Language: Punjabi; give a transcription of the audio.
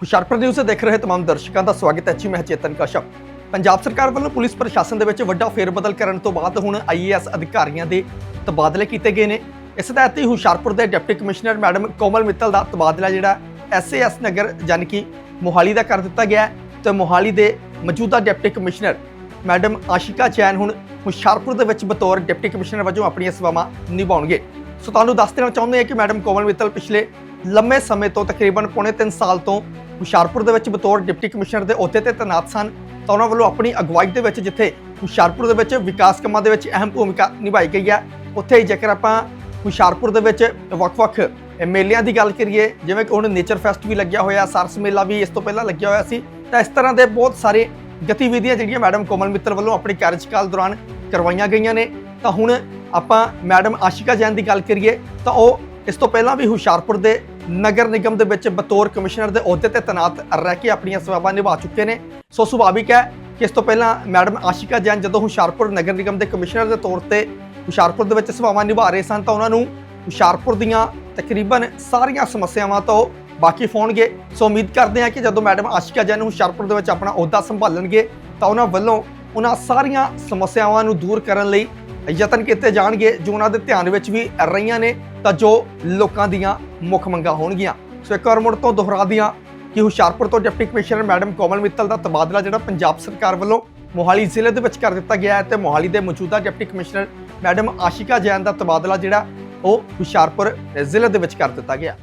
ਹੁਸ਼ਿਆਰਪੁਰ ਨਿਊਜ਼ ਦੇਖ ਰਹੇ ਤਮਾਮ ਦਰਸ਼ਕਾਂ ਦਾ ਸਵਾਗਤ ਹੈ ਜੀ, ਮੈਂ ਚੇਤਨ ਕਸ਼ਪ। ਪੰਜਾਬ ਸਰਕਾਰ ਵੱਲੋਂ ਪੁਲਿਸ ਪ੍ਰਸ਼ਾਸਨ ਦੇ ਵਿੱਚ ਵੱਡਾ ਫੇਰਬਦਲ ਕਰਨ ਤੋਂ ਬਾਅਦ ਹੁਣ ਆਈਏਐਸ ਅਧਿਕਾਰੀਆਂ ਦੇ ਤਬਾਦਲੇ ਕੀਤੇ ਗਏ ਨੇ। ਇਸ ਤਹਿਤ ਹੀ ਹੁਸ਼ਿਆਰਪੁਰ ਦੇ deputy commissioner madam Komal Mittal ਦਾ ਤਬਾਦਲਾ ਜਿਹੜਾ ਐਸਏਐਸ ਨਗਰ ਯਾਨੀ ਕਿ ਮੋਹਾਲੀ ਦਾ ਕਰ ਦਿੱਤਾ ਗਿਆ ਹੈ ਤੇ ਮੋਹਾਲੀ ਦੇ ਮੌਜੂਦਾ deputy commissioner madam Aashika Jain ਹੁਣ ਹੁਸ਼ਿਆਰਪੁਰ ਦੇ ਵਿੱਚ ਬਤੌਰ ਡਿਪਟੀ ਕਮਿਸ਼ਨਰ ਵਜੋਂ ਆਪਣੀਆਂ ਸੇਵਾਵਾਂ ਨਿਭਾਉਣਗੇ। ਸੋ ਤੁਹਾਨੂੰ ਦੱਸ ਦੇਣਾ ਚਾਹੁੰਦੇ ਹਾਂ ਕਿ ਮੈਡਮ ਕੋਮਲ ਮਿੱਤਲ ਪਿਛਲੇ ਲੰਮੇ ਸਮੇਂ ਤੋਂ ਤਕਰੀਬਨ ਪੌਣੇ 3 ਸਾਲ ਤੋਂ ਹੁਸ਼ਿਆਰਪੁਰ ਦੇ ਵਿੱਚ ਬਤੌਰ ਡਿਪਟੀ ਕਮਿਸ਼ਨਰ ਦੇ ਅਹੁਦੇ ਤੇ ਤੈਨਾਤ ਸਨ। ਤਾਂ ਉਹਨਾਂ ਵੱਲੋਂ ਆਪਣੀ ਅਗਵਾਈ ਦੇ ਵਿੱਚ ਜਿੱਥੇ ਹੁਸ਼ਿਆਰਪੁਰ ਦੇ ਵਿੱਚ ਵਿਕਾਸ ਕੰਮਾਂ ਦੇ ਵਿੱਚ ਅਹਿਮ ਭੂਮਿਕਾ ਨਿਭਾਈ ਗਈ ਹੈ, ਉੱਥੇ ਹੀ ਜੇਕਰ ਆਪਾਂ ਹੁਸ਼ਿਆਰਪੁਰ ਦੇ ਵਿੱਚ ਵੱਖ-ਵੱਖ ਮੇਲਿਆਂ ਦੀ ਗੱਲ ਕਰੀਏ, ਜਿਵੇਂ ਕਿ ਹੁਣ ਨੇਚਰ ਫੈਸਟ ਵੀ ਲੱਗਿਆ ਹੋਇਆ, ਸਰਸ ਮੇਲਾ ਵੀ ਇਸ ਤੋਂ ਪਹਿਲਾਂ ਲੱਗਿਆ ਹੋਇਆ ਸੀ, ਤਾਂ ਇਸ ਤਰ੍ਹਾਂ ਦੇ ਬਹੁਤ ਸਾਰੇ ਗਤੀਵਿਧੀਆਂ ਜਿਹੜੀਆਂ ਮੈਡਮ ਕੋਮਲ ਮਿੱਤਰ ਵੱਲੋਂ ਆਪਣੇ ਕਾਰਜਕਾਲ ਦੌਰਾਨ ਕਰਵਾਈਆਂ ਗਈਆਂ ਨੇ। ਤਾਂ ਹੁਣ ਆਪਾਂ ਮੈਡਮ ਆਸ਼ਿਕਾ ਜੈਨ ਦੀ ਗੱਲ ਕਰੀਏ, ਤਾਂ ਉਹ ਇਸ ਤੋਂ ਪਹਿਲਾਂ ਵੀ ਹੁਸ਼ਿਆਰਪੁਰ ਦੇ ਨਗਰ ਨਿਗਮ ਦੇ ਵਿੱਚ ਬਤੌਰ ਕਮਿਸ਼ਨਰ ਦੇ ਅਹੁਦੇ ਤੇ ਤੈਨਾਤ ਰਹਿ ਕੇ ਆਪਣੀਆਂ ਸੇਵਾਵਾਂ ਨਿਭਾ ਚੁੱਕੇ ਨੇ। ਸੋ ਸੁਭਾਵਿਕ ਹੈ ਕਿ ਇਸ ਤੋਂ ਪਹਿਲਾਂ ਮੈਡਮ ਆਸ਼ਿਕਾ ਜੈਨ ਜਦੋਂ ਹੁਸ਼ਿਆਰਪੁਰ ਨਗਰ ਨਿਗਮ ਦੇ ਕਮਿਸ਼ਨਰ ਦੇ ਤੌਰ ਤੇ ਹੁਸ਼ਿਆਰਪੁਰ ਦੇ ਵਿੱਚ ਸੇਵਾਵਾਂ ਨਿਭਾ ਰਹੇ ਸਨ ਤਾਂ ਉਹਨਾਂ ਨੂੰ ਹੁਸ਼ਿਆਰਪੁਰ ਦੀਆਂ ਤਕਰੀਬਨ ਸਾਰੀਆਂ ਸਮੱਸਿਆਵਾਂ ਤੋਂ ਬਾਕੀ ਹੋਣਗੇ। ਸੋ ਉਮੀਦ ਕਰਦੇ ਹਾਂ ਕਿ ਜਦੋਂ ਮੈਡਮ ਆਸ਼ਿਕਾ ਜੈਨ ਹੁਸ਼ਿਆਰਪੁਰ ਦੇ ਵਿੱਚ ਆਪਣਾ ਅਹੁਦਾ ਸੰਭਾਲਣਗੇ ਤਾਂ ਉਹਨਾਂ ਵੱਲੋਂ ਉਹਨਾਂ ਸਾਰੀਆਂ ਸਮੱਸਿਆਵਾਂ ਨੂੰ ਦੂਰ ਕਰਨ ਲਈ ਯਤਨ ਕੀਤੇ ਜਾਣਗੇ, ਜੋ ਉਹਨਾਂ ਦੇ ਧਿਆਨ ਵਿੱਚ ਵੀ ਰਹੀਆਂ ਨੇ, ਤਾਂ ਜੋ ਲੋਕਾਂ ਦੀਆਂ ਮੁੱਖ ਮੰਗਾਂ ਹੋਣਗੀਆਂ। ਸੋ ਇੱਕ ਵਾਰ ਮੁੜ ਤੋਂ ਦੁਹਰਾ ਦੀਆਂ ਕਿ ਹੁਸ਼ਿਆਰਪੁਰ ਤੋਂ deputy commissioner madam Komal Mittal ਦਾ ਤਬਾਦਲਾ ਜਿਹੜਾ ਪੰਜਾਬ ਸਰਕਾਰ ਵੱਲੋਂ ਮੋਹਾਲੀ ਜ਼ਿਲ੍ਹੇ ਦੇ ਵਿੱਚ ਕਰ ਦਿੱਤਾ ਗਿਆ ਹੈ ਤੇ ਮੋਹਾਲੀ ਦੇ ਮੌਜੂਦਾ deputy commissioner madam Aashika Jain ਦਾ ਤਬਾਦਲਾ ਜਿਹੜਾ ਉਹ ਹੁਸ਼ਿਆਰਪੁਰ ਜ਼ਿਲ੍ਹੇ ਦੇ ਵਿੱਚ ਕਰ ਦਿੱਤਾ ਗਿਆ।